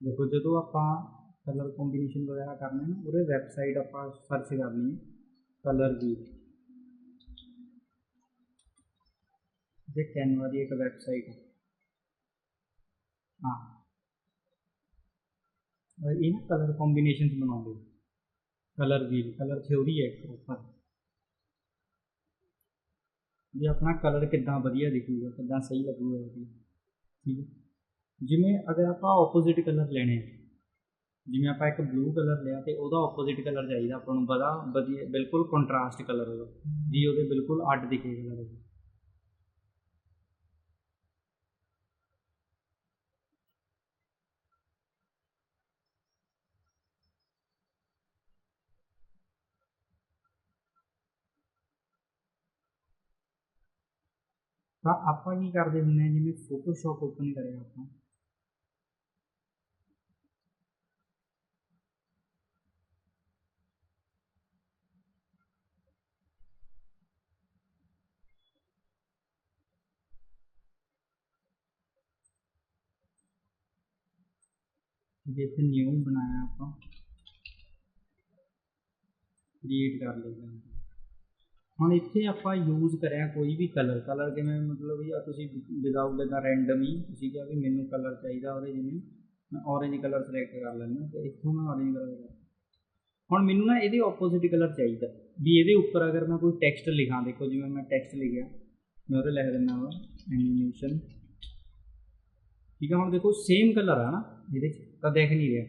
ਦੇਖੋ, ਜਦੋਂ ਆਪਾਂ ਕਲਰ ਕੰਬੀਨੇਸ਼ਨ ਵਗੈਰਾ ਕਰਨੇ ਨਾ ਉਹਦੇ ਵੈਬਸਾਈਟ ਆਪਾਂ ਸਰਚ ਕਰਨੀ ਹੈ ਕਲਰ ਦੀ ਜੇ ਕੈਨਵਾ ਦੀ ਇੱਕ ਵੈਬਸਾਈਟ ਹੈ। ਹਾਂ ਇਹ ਨਾ ਕਲਰ ਕੰਬੀਨੇਸ਼ਨਸ ਬਣਾਉਂਦੇ ਕਲਰ ਵੀਲ ਕਲਰ ਥਿਉਰੀ ਹੈ ਉੱਪਰ ਵੀ ਆਪਣਾ ਕਲਰ ਕਿੱਦਾਂ ਵਧੀਆ ਦਿਖੂਗਾ, ਕਿੱਦਾਂ ਸਹੀ ਲੱਗੂਗਾ ਠੀਕ ਹੈ। ਜਿਵੇਂ ਅਗਰ ਆਪਾਂ ਆਪੋਜ਼ਿਟ ਕਲਰ ਲੈਣੇ ਜਿਵੇਂ ਆਪਾਂ ਇੱਕ ਬਲੂ ਕਲਰ ਲਿਆ ਤੇ ਉਹਦਾ ਆਪੋਜ਼ਿਟ ਕਲਰ ਚਾਹੀਦਾ ਆਪਾਂ ਨੂੰ, ਬੜਾ ਵਧੀਆ, ਬਿਲਕੁਲ ਕੰਟਰਾਸਟ ਕਲਰ ਹੋਵੇ ਜੀ ਉਹਦੇ ਬਿਲਕੁਲ ਅੱਡ ਦਿਖੇ ਕਲਰ ਤਾਂ ਆਪਾਂ ਕੀ ਕਰਦੇ ਹੁੰਦੇ ਆ, ਜਿਵੇਂ ਫੋਟੋਸ਼ਾਪ ਓਪਨ ਕਰਿਆ ਆਪਾਂ ਜੇ ਇੱਥੇ ਨਿਊ ਬਣਾਇਆ ਆਪਾਂ। ਕ੍ਰੀਏਟ ਕਰ ਲਈਦਾ ਹੁਣ ਇੱਥੇ ਆਪਾਂ ਯੂਜ਼ ਕਰਿਆ ਕੋਈ ਵੀ ਕਲਰ ਕਲਰ ਕਿਵੇਂ? ਮਤਲਬ ਵੀ ਤੁਸੀਂ ਵਿਦਆਊਟ ਦਾ ਰੈਂਡਮ ਹੀ। ਤੁਸੀਂ ਕਿਹਾ ਵੀ ਮੈਨੂੰ ਕਲਰ ਚਾਹੀਦਾ ਉਹਦੇ ਜਿਵੇਂ। ਮੈਂ orange ਕਲਰ ਸਿਲੈਕਟ ਕਰ ਲੈਂਦਾ। ਤੇ ਇੱਥੋਂ ਮੈਂ orange ਕਲਰ ਕਰ ਹੁਣ ਮੈਨੂੰ ਨਾ ਇਹਦੇ ਆਪੋਜ਼ਿਟ ਕਲਰ ਚਾਹੀਦਾ। ਵੀ ਇਹਦੇ ਉੱਪਰ ਅਗਰ ਮੈਂ ਕੋਈ ਟੈਕਸਟ ਲਿਖਾਂ, ਦੇਖੋ ਜਿਵੇਂ ਮੈਂ ਟੈਕਸਟ ਲਿਖਿਆ। ਮੈਂ ਉਹਦੇ ਲਿਖ ਦਿੰਦਾ ਵਾ। ਐਨੀਮੇਸ਼ਨ ਠੀਕ ਹੈ ਹੁਣ ਦੇਖੋ ਸੇਮ ਕਲਰ ਆ ਨਾ। ਇਹਦੇ 'ਚ ਤਾਂ ਦੇਖ ਨਹੀਂ ਰਿਹਾ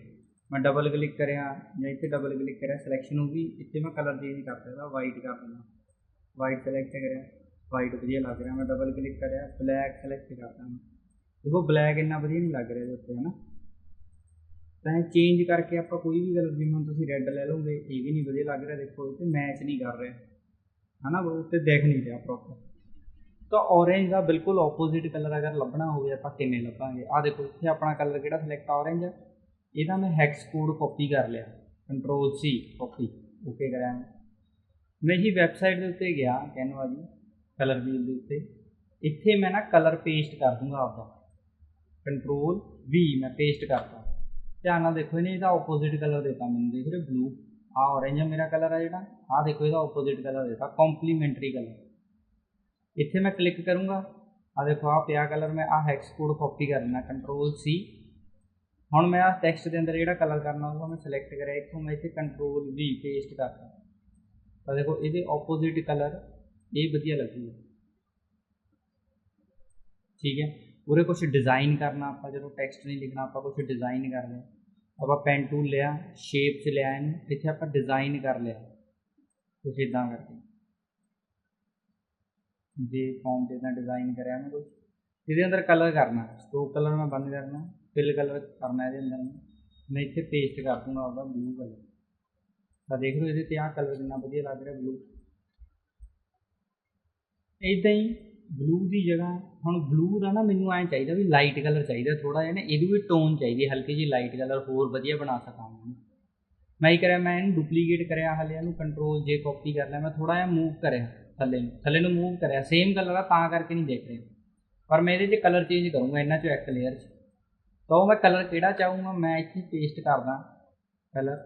ਮੈਂ ਡਬਲ ਕਲਿੱਕ ਕਰਿਆ ਜਾਂ ਇੱਥੇ ਡਬਲ ਕਲਿੱਕ ਕਰਿਆ ਸਿਲੈਕਸ਼ਨ ਹੋ ਗਈ ਇੱਥੇ ਮੈਂ ਕਲਰ ਚੇਂਜ ਕਰ ਸਕਦਾ ਵਾਈਟ ਕਰ ਦਿੰਦਾ ਵਾਈਟ ਸਿਲੈਕਟ ਕਰਿਆ ਵਾਈਟ ਵਧੀਆ ਲੱਗ ਰਿਹਾ ਮੈਂ ਡਬਲ ਕਲਿੱਕ ਕਰਿਆ ਬਲੈਕ ਸਿਲੈਕਟ ਕਰਦਾ ਮੈਂ ਦੇਖੋ ਬਲੈਕ ਇੰਨਾ ਵਧੀਆ ਨਹੀਂ ਲੱਗ ਰਿਹਾ ਇਹਦੇ ਉੱਤੇ ਹਨਾ ਤਾਂ ਇਹ ਚੇਂਜ ਕਰਕੇ ਆਪਾਂ ਕੋਈ ਵੀ ਕਲਰ ਜਿਵੇਂ ਹੁਣ ਤੁਸੀਂ ਰੈੱਡ ਲੈ ਲਓਗੇ ਇਹ ਵੀ ਨਹੀਂ ਵਧੀਆ ਲੱਗ ਰਿਹਾ ਦੇਖੋ ਇਹ ਤੇ ਮੈਚ ਨਹੀਂ ਕਰ ਰਿਹਾ ਹਨਾ ਉਹ ਉੱਤੇ ਦੇਖ ਨਹੀਂ ਰਿਹਾ ਪ੍ਰੋਪਰ ਤਾਂ orange ਦਾ ਬਿਲਕੁਲ ਆਪੋਜ਼ਿਟ ਕਲਰ ਅਗਰ ਲੱਭਣਾ ਹੋਵੇ ਆਪਾਂ ਕਿਵੇਂ ਲੱਭਾਂਗੇ? ਆ ਦੇਖੋ, ਇੱਥੇ ਆਪਣਾ ਕਲਰ ਕਿਹੜਾ ਸਿਲੈਕਟ orange ਹੈ ਇਹਦਾ ਮੈਂ ਹੈਕਸ ਕੋਡ ਕਾਪੀ ਕਰ ਲਿਆ। ਕੰਟਰੋਲ ਸੀ ਕਾਪੀ ਓਕੇ ਕਰਿਆ ਮੈਂ। ਹੀ ਵੈਬਸਾਈਟ ਦੇ ਉੱਤੇ ਗਿਆ ਕੈਨਵਾ ਦੀ ਕਲਰ ਵੀਲ ਦੇ ਉੱਤੇ। ਇੱਥੇ ਮੈਂ ਨਾ ਕਲਰ ਪੇਸਟ ਕਰ ਦੂੰਗਾ ਆਪਦਾ। ਕੰਟਰੋਲ ਵੀ ਮੈਂ ਪੇਸਟ ਕਰਤਾ ਧਿਆਨ ਨਾਲ ਦੇਖੋ, ਇਹਨੇ ਇਹਦਾ ਆਪੋਜ਼ਿਟ ਕਲਰ ਦਿੱਤਾ ਮੈਨੂੰ। ਦੇਖ ਰਹੇ ਬਲੂ ਆ orange ਮੇਰਾ ਕਲਰ ਆ ਜਿਹੜਾ। ਆ ਦੇਖੋ, ਇਹਦਾ ਆਪੋਜ਼ਿਟ ਕਲਰ ਦਿੱਤਾ। ਕੰਪਲੀਮੈਂਟਰੀ ਕਲਰ ਇੱਥੇ ਮੈਂ ਕਲਿੱਕ ਕਰੂੰਗਾ। ਆ ਦੇਖੋ ਆ ਪਿਆ ਕਲਰ ਮੈਂ ਆ ਹੈਕਸ ਕੋਡ ਕਾਪੀ ਕਰ ਲੈਣਾ ਕੰਟਰੋਲ ਸੀ ਹੁਣ ਮੈਂ ਆ ਟੈਕਸਟ ਦੇ ਅੰਦਰ ਜਿਹੜਾ ਕਲਰ ਕਰਨਾ ਹੋਊਗਾ, ਮੈਂ ਸਿਲੈਕਟ ਕਰਿਆ, ਇੱਥੋਂ ਮੈਂ ਇੱਥੇ ਕੰਟਰੋਲ ਵੀ ਪੇਸਟ ਕਰਦਾ ਤਾਂ ਦੇਖੋ, ਇਹਦੇ ਆਪੋਜ਼ਿਟ ਕਲਰ ਇਹ ਵਧੀਆ ਲੱਗੂਗਾ ਠੀਕ ਹੈ? ਉਰੇ ਕੁਝ ਡਿਜ਼ਾਈਨ ਕਰਨਾ, ਆਪਾਂ ਜਦੋਂ ਟੈਕਸਟ ਨਹੀਂ ਲਿਖਣਾ, ਆਪਾਂ ਕੁਝ ਡਿਜ਼ਾਈਨ ਕਰ ਲਿਆ। ਆਪਾਂ ਪੈਨ ਟੂਲ ਲਿਆ ਸ਼ੇਪ 'ਚ ਲਿਆ ਇਹਨੂੰ, ਇੱਥੇ ਆਪਾਂ ਡਿਜ਼ਾਈਨ ਕਰ ਲਿਆ। ਕੁਝ ਇਦਾਂ ਕਰਕੇ। ਜੇ ਫਾਰਮ ਤੇ ਇਦਾਂ ਡਿਜ਼ਾਈਨ ਕਰਿਆ ਮੈਂ ਕੁਝ ਇਹਦੇ ਅੰਦਰ ਕਲਰ ਕਰਨਾ ਸਟੋਕ ਕਲਰ ਮੈਂ ਬੰਦ ਕਰਨਾ ਫਿਲ ਕਲਰ ਕਰਨਾ ਇਹਦੇ ਅੰਦਰ ਮੈਂ। ਇੱਥੇ ਪੇਸਟ ਕਰ ਦੂੰਗਾ ਆਪਦਾ ਬਲੂ ਕਲਰ ਤਾਂ ਦੇਖ ਲਓ ਇਹਦੇ ਤੇ ਆਹ ਕਲਰ ਕਿੰਨਾ ਵਧੀਆ ਲੱਗ ਰਿਹਾ ਬਲੂ ਇਦਾਂ ਹੀ ਬਲੂ ਦੀ ਜਗ੍ਹਾ, ਹੁਣ ਬਲੂ ਦਾ ਨਾ ਮੈਨੂੰ ਐਂ ਚਾਹੀਦਾ ਵੀ ਲਾਈਟ ਕਲਰ ਚਾਹੀਦਾ ਥੋੜਾ ਜਿਹਾ ਨਾ, ਇਹਦੀ ਵੀ ਟੋਨ ਚਾਹੀਦੀ, ਹਲਕੀ ਜਿਹੀ ਲਾਈਟ ਕਲਰ ਹੋਰ ਵਧੀਆ ਬਣਾ ਸਕਾਂ ਮੈਂ। ਮੈਂ ਹੀ ਕਰਿਆ, ਮੈਂ ਇਹਨੂੰ ਡੁਪਲੀਕੇਟ ਕਰਿਆ, ਹਲੇ ਇਹਨੂੰ ਕੰਟਰੋਲ ਜੇ ਕਾਪੀ ਕਰ ਲਿਆ ਮੈਂ ਥੋੜਾ ਜਿਹਾ ਮੂਵ ਕਰਿਆ। ਥੱਲੇ ਨੂੰ ਥੱਲੇ ਨੂੰ ਮੂਵ ਕਰਿਆ ਸੇਮ ਕਲਰ ਆ, ਤਾਂ ਕਰਕੇ ਨਹੀਂ ਦੇਖ ਰਹੇ। ਪਰ ਮੈਂ ਇਹਦੇ 'ਚ ਕਲਰ ਚੇਂਜ ਕਰੂੰਗਾ, ਇਹਨਾਂ 'ਚੋਂ ਇੱਕ ਲੇਅਰ 'ਚ। ਤਾਂ ਉਹ ਮੈਂ ਕਲਰ ਕਿਹੜਾ ਚਾਹੂੰਗਾ, ਮੈਂ ਇੱਥੇ ਪੇਸਟ ਕਰਦਾ ਕਲਰ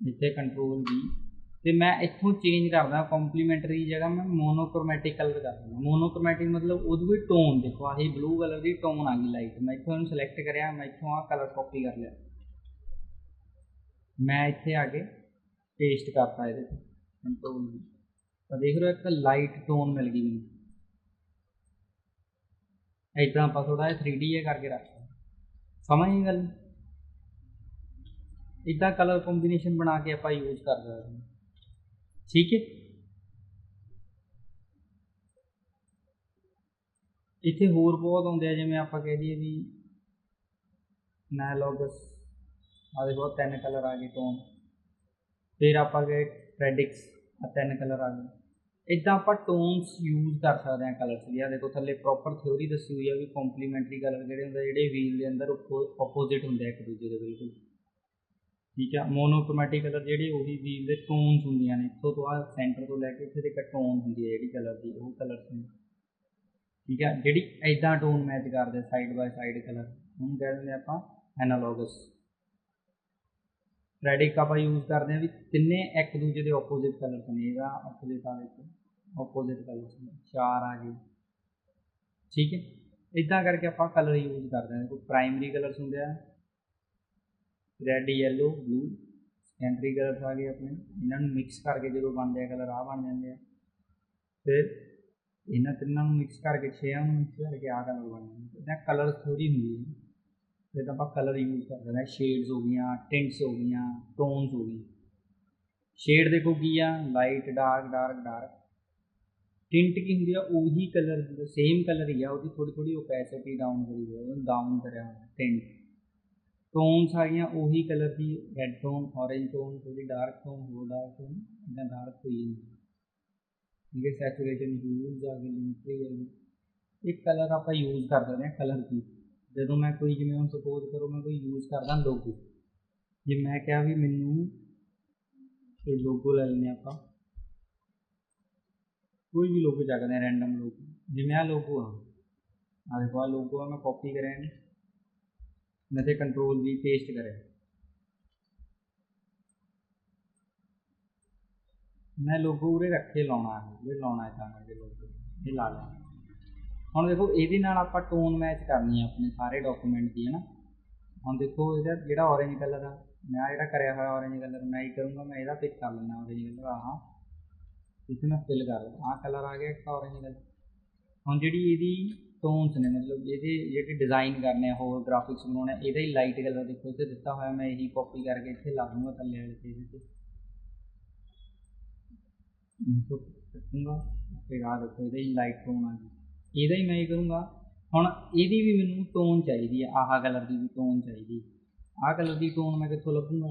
ਇੱਥੇ ਕੰਟਰੋਲ ਵੀ ਤੇ ਮੈਂ ਇੱਥੋਂ ਚੇਂਜ ਕਰਦਾ ਕੰਪਲੀਮੈਂਟਰੀ ਜਗ੍ਹਾ ਮੈਂ ਮੋਨੋਕ੍ਰੋਮੈਟਿਕ ਕਲਰ ਕਰ ਦਿੰਦਾ। ਮੋਨੋਕ੍ਰੋਮੈਟਿਕ ਮਤਲਬ ਉਹਦੀ ਵੀ ਟੋਨ ਦੇਖੋ, ਆਹੀ ਬਲੂ ਕਲਰ ਦੀ ਟੋਨ ਆ ਗਈ ਲਾਈਟ ਮੈਂ ਇੱਥੋਂ ਇਹਨੂੰ ਸਿਲੈਕਟ ਕਰਿਆ, ਮੈਂ ਇੱਥੋਂ ਆ ਕਲਰ ਕਾਪੀ ਕਰ ਲਿਆ। ਮੈਂ ਇੱਥੇ ਆ ਕੇ ਪੇਸਟ ਕਰਤਾ ਇਹਦੇ ਤੇ ਕੰਟਰੋਲ ਵੀ ਤਾਂ ਦੇਖ ਰਹੇ ਹੋ ਇੱਕ ਲਾਈਟ ਟੋਨ ਮਿਲ ਗਈ ਮੈਨੂੰ। ਇਦਾਂ ਆਪਾਂ ਥੋੜਾ ਜਿਹਾ 3D ਇਹ ਕਰਕੇ ਰੱਖਦੇ ਸਮਝ ਗਈ ਗੱਲ? ਇਦਾਂ ਕਲਰ ਕੰਬੀਨੇਸ਼ਨ ਬਣਾ ਕੇ ਆਪਾਂ ਯੂਜ਼ ਕਰ ਸਕਦੇ ਹਾਂ। ਠੀਕ ਹੈ? ਇੱਥੇ ਹੋਰ ਬਹੁਤ ਆਉਂਦੇ ਆ, ਜਿਵੇਂ ਆਪਾਂ ਕਹਿ ਦਈਏ ਵੀ ਨੈਲੋਗਸ ਆ ਦੇਖੋ ਤਿੰਨ ਕਲਰ ਆ ਗਏ ਟੋਨ ਫਿਰ ਆਪਾਂ ਗਏ ਪ੍ਰੈਡਿਕਸ ਆ ਤਿੰਨ ਕਲਰ ਆ ਗਏ। ਇਦਾਂ ਆਪਾਂ ਟੋਨਸ ਯੂਜ਼ ਕਰ ਸਕਦੇ ਹਾਂ ਕਲਰਸ ਦੀ। ਆ ਦੇਖੋ ਥੱਲੇ ਪ੍ਰੋਪਰ ਥਿਉਰੀ ਦੱਸੀ ਹੋਈ ਆ ਵੀ ਕੰਪਲੀਮੈਂਟਰੀ ਕਲਰ ਜਿਹੜੇ ਹੁੰਦੇ ਜਿਹੜੇ ਵੀਲ ਦੇ ਅੰਦਰ ਆਪੋਜ਼ਿਟ ਹੁੰਦੇ ਆ ਇੱਕ ਦੂਜੇ ਦੇ, ਬਿਲਕੁਲ। ਠੀਕ ਆ? ਮੋਨੋਕ੍ਰੋਮੈਟਿਕ ਕਲਰ ਜਿਹੜੇ ਉਹੀ ਵੀਲ ਦੇ ਟੋਨਸ ਹੁੰਦੀਆਂ ਨੇ। ਇੱਥੋਂ ਤੋਂ ਆ ਸੈਂਟਰ ਤੋਂ ਲੈ ਕੇ ਇੱਥੇ ਤੱਕ ਟੋਨ ਹੁੰਦੀ ਹੈ ਜਿਹੜੀ ਕਲਰ ਦੀ, ਉਹ ਕਲਰਸ ਨੇ। ਠੀਕ ਆ? ਜਿਹੜੀ ਐਦਾਂ ਟੋਨ ਮੈਚ ਕਰਦੇ ਸਾਈਡ ਬਾਈ ਸਾਈਡ ਕਲਰ ਉਹਨੂੰ ਕਹਿ ਦਿੰਦੇ ਆਪਾਂ ਐਨਾਲੋਗਸ ਰੈਡਿਕ ਆਪਾਂ ਯੂਜ਼ ਕਰਦੇ ਹਾਂ ਵੀ ਤਿੰਨੇ ਇੱਕ ਦੂਜੇ ਦੇ ਆਪੋਜ਼ਿਟ ਕਲਰਸ ਨੇ, ਇਹਦਾ ਆਪੋਜ਼ਿਟ ਆ ਵਿੱਚ ਆਪੋਜ਼ਿਟ ਕਲਰ ਚਾਰ ਆ ਗਏ। ਠੀਕ ਹੈ? ਇਦਾਂ ਕਰਕੇ ਆਪਾਂ ਕਲਰ ਯੂਜ਼ ਕਰਦੇ ਹਾਂ। ਕੋਈ ਪ੍ਰਾਇਮਰੀ ਕਲਰਸ ਹੁੰਦੇ ਆ red yellow blue secondary colours ਆ ਗਏ ਆਪਣੇ। ਇਹਨਾਂ ਨੂੰ ਮਿਕਸ ਕਰਕੇ ਜਦੋਂ ਬਣਦੇ ਆ ਕਲਰ ਆ ਬਣ ਜਾਂਦੇ ਆ। ਫਿਰ ਇਹਨਾਂ ਤਿੰਨਾਂ ਨੂੰ ਮਿਕਸ ਕਰਕੇ, ਛੇਆਂ ਨੂੰ ਮਿਕਸ ਕਰਕੇ ਆ ਕਲਰ ਬਣ ਜਾਂਦੇ ਇਹਦਾ ਕਲਰ ਥੋੜੀ ਹੁੰਦੀ ਹੈ। ਫਿਰ ਤਾਂ ਆਪਾਂ ਕਲਰ ਯੂਜ਼ ਕਰਦੇ ਹਾਂ ਸ਼ੇਡਸ ਹੋ ਗਈਆਂ ਟਿੰਟਸ ਹੋ ਗਈਆਂ ਟੋਨਸ ਹੋ ਗਈ ਸ਼ੇਡ ਦੇਖੋ ਕੀ ਆ light dark dark dark tint ਕੀ ਹੁੰਦੀ ਆ ਉਹੀ ਕਲਰ ਸੇਮ ਕਲਰ ਹੀ ਆ ਉਹਦੀ ਥੋੜੀ ਥੋੜੀ ਓਪੈਸਿਟੀ ਡਾਊਨ ਕਰੀ ਹੋਈ ਉਹਨੂੰ ਡਾਊਨ ਕਰਿਆ ਹੋਇਆ ਟਿੰਟ ਟੋਨਸ ਆ ਗਈਆਂ ਉਹੀ ਕਲਰ ਦੀ ਰੈੱਡ ਟੋਨ ਔਰੇਂਜ ਟੋਨ ਥੋੜੀ ਡਾਰਕ ਟੋਨ ਹੋਰ ਡਾਰਕ ਟੋਨ ਇਦਾਂ ਡਾਰਕ ਹੋਈ ਜਾਂਦੀ ਠੀਕ ਹੈ ਸੈਚੂਰੇਸ਼ਨ ਯੂਜ਼ ਆ ਗਈ ਲਿਮਿਟਰੀ ਆ ਗਈ ਇੱਕ ਕਲਰ ਆਪਾਂ ਯੂਜ਼ ਕਰ ਸਕਦੇ ਹਾਂ ਕਲਰ ਕੀ ਜਦੋਂ ਮੈਂ ਕੋਈ ਜਿਵੇਂ ਹੁਣ ਸਪੋਜ਼ ਕਰੋ ਮੈਂ ਕੋਈ ਯੂਜ਼ ਕਰਦਾ ਲੋਗੋ, ਜੇ ਮੈਂ ਕਿਹਾ ਵੀ ਮੈਨੂੰ ਇਹ ਲੋਗੋ ਲੈ ਲੈਂਦੇ ਆਪਾਂ, ਕੋਈ ਵੀ ਲੋਗੋ ਚੱਕਦੇ ਹਾਂ ਰੈਂਡਮ ਲੋਗੋ, ਜਿਵੇਂ ਆ ਲੋਗੋ ਆ ਆ ਦੇਖੋ ਆ ਲੋਗੋ ਆ, ਮੈਂ ਕਾਪੀ ਕਰਿਆ ਇਹਨੂੰ, ਮੈਂ ਤੇ ਕੰਟਰੋਲ ਵੀ ਪੇਸਟ ਕਰਿਆ। ਮੈਂ ਲੋਗੋ ਉਰੇ ਰੱਖੇ ਲਾਉਣਾ ਹੈ ਇਹ ਲਾਉਣਾ ਹੈ ਤਾਂ ਕਰਕੇ ਲੋਗੋ, ਇਹ ਲਾ ਲੈਣਾ ਹੁਣ ਦੇਖੋ ਇਹਦੇ ਨਾਲ ਆਪਾਂ ਟੋਨ ਮੈਚ ਕਰਨੀ ਆ ਆਪਣੇ ਸਾਰੇ ਡਾਕੂਮੈਂਟ ਦੀ ਹੈ ਨਾ ਹੁਣ ਦੇਖੋ ਇਹਦਾ ਜਿਹੜਾ ਔਰੇਂਜ ਕਲਰ ਆ, ਮੈਂ ਜਿਹੜਾ ਕਰਿਆ ਹੋਇਆ ਔਰੇਂਜ ਕਲਰ ਮੈਂ ਹੀ ਕਰੂੰਗਾ, ਮੈਂ ਇਹਦਾ ਪਿਕ ਕਰ ਲੈਣਾ ਔਰੇਂਜ ਕਲਰ ਆਹ। ਇਸੇ ਮੈਂ ਫਿਲ ਕਰ ਲਾਂ ਆਹ ਕਲਰ ਆ ਗਿਆ ਇੱਕ ਔਰੇਂਜ ਕਲਰ ਹੁਣ ਜਿਹੜੀ ਇਹਦੀ ਟੋਨਸ ਨੇ, ਮਤਲਬ ਇਹਦੇ ਜਿਹੜੇ ਡਿਜ਼ਾਈਨ ਕਰਨੇ ਆ, ਹੋਰ ਗ੍ਰਾਫਿਕਸ ਬਣਾਉਣੇ ਇਹਦਾ ਹੀ ਲਾਈਟ ਕਲਰ ਦੇਖੋ, ਇੱਥੇ ਦਿੱਤਾ ਹੋਇਆ, ਮੈਂ ਇਹੀ ਕਾਪੀ ਕਰਕੇ ਇੱਥੇ ਲਾ ਦੂੰਗਾ ਥੱਲੇ ਵਾਲੇ ਤੇ। ਇਹਦੇ ਤੇ ਇਨਪੁੱਟ ਕੱਟੂੰਗਾ ਫਿਰ ਆ ਦੇਖੋ, ਇਹਦਾ ਹੀ ਲਾਈਟ ਟੋਨ ਆ ਗਈ ਇਹਦਾ ਹੀ ਮੈਂ ਇਹ ਕਰੂੰਗਾ ਹੁਣ ਇਹਦੀ ਵੀ ਮੈਨੂੰ ਟੋਨ ਚਾਹੀਦੀ ਹੈ ਆਹ ਕਲਰ ਦੀ ਵੀ ਟੋਨ ਚਾਹੀਦੀ ਆਹ ਕਲਰ ਦੀ ਟੋਨ ਮੈਂ ਕਿੱਥੋਂ ਲੱਭੂੰਗਾ?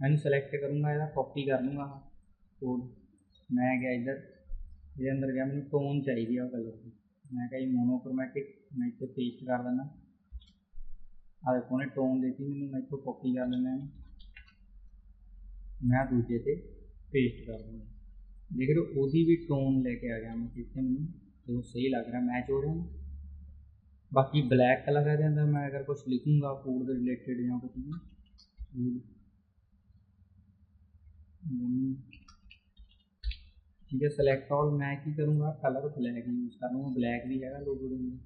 ਮੈਨੂੰ ਸਿਲੈਕਟ ਕਰੂੰਗਾ, ਇਹਦਾ ਕਾਪੀ ਕਰ ਲੂੰਗਾ ਕੋਡ ਮੈਂ ਗਿਆ ਇੱਧਰ, ਇਹਦੇ ਅੰਦਰ ਗਿਆ ਮੈਨੂੰ ਟੋਨ ਚਾਹੀਦੀ ਆ ਉਹ ਕਲਰ ਦੀ। ਮੈਂ ਕਿਹਾ ਜੀ ਮੋਨੋਕ੍ਰੋਮੈਟਿਕ ਮੈਂ ਇੱਥੇ ਪੇਸਟ ਕਰ ਦਿੰਦਾ। ਆ ਦੇਖੋ ਨੇ ਟੋਨ ਦਿੱਤੀ ਮੈਨੂੰ, ਮੈਂ ਇੱਥੋਂ ਕਾਪੀ ਕਰ ਲੈਣਾ ਮੈਂ ਦੂਜੇ ਤੇ ਪੇਸਟ ਕਰ ਦਿੰਦਾ। ਦੇਖ ਰਹੇ ਉਹਦੀ ਵੀ ਟੋਨ ਲੈ ਕੇ ਆ ਗਿਆ ਮੈਂ ਜਿੱਥੇ ਮੈਨੂੰ। ਜੋ ਸਹੀ ਲੱਗ ਰਿਹਾ ਮੈਚ ਹੋ ਰਿਹਾ ਬਾਕੀ ਬਲੈਕ ਕਲਰ ਇਹਦੇ ਅੰਦਰ ਮੈਂ ਅਗਰ ਕੁਝ ਲਿਖੂੰਗਾ ਫੂਡ ਦੇ ਰਿਲੇਟਡ ਜਾਂ ਕੁਝ ਵੀ ठीक है सेलेक्ट ऑल मैं की करूँगा कलर ब्लैक यूज़ करूँगा ब्लैक भी है लोगो ਦੇ ਅੰਦਰ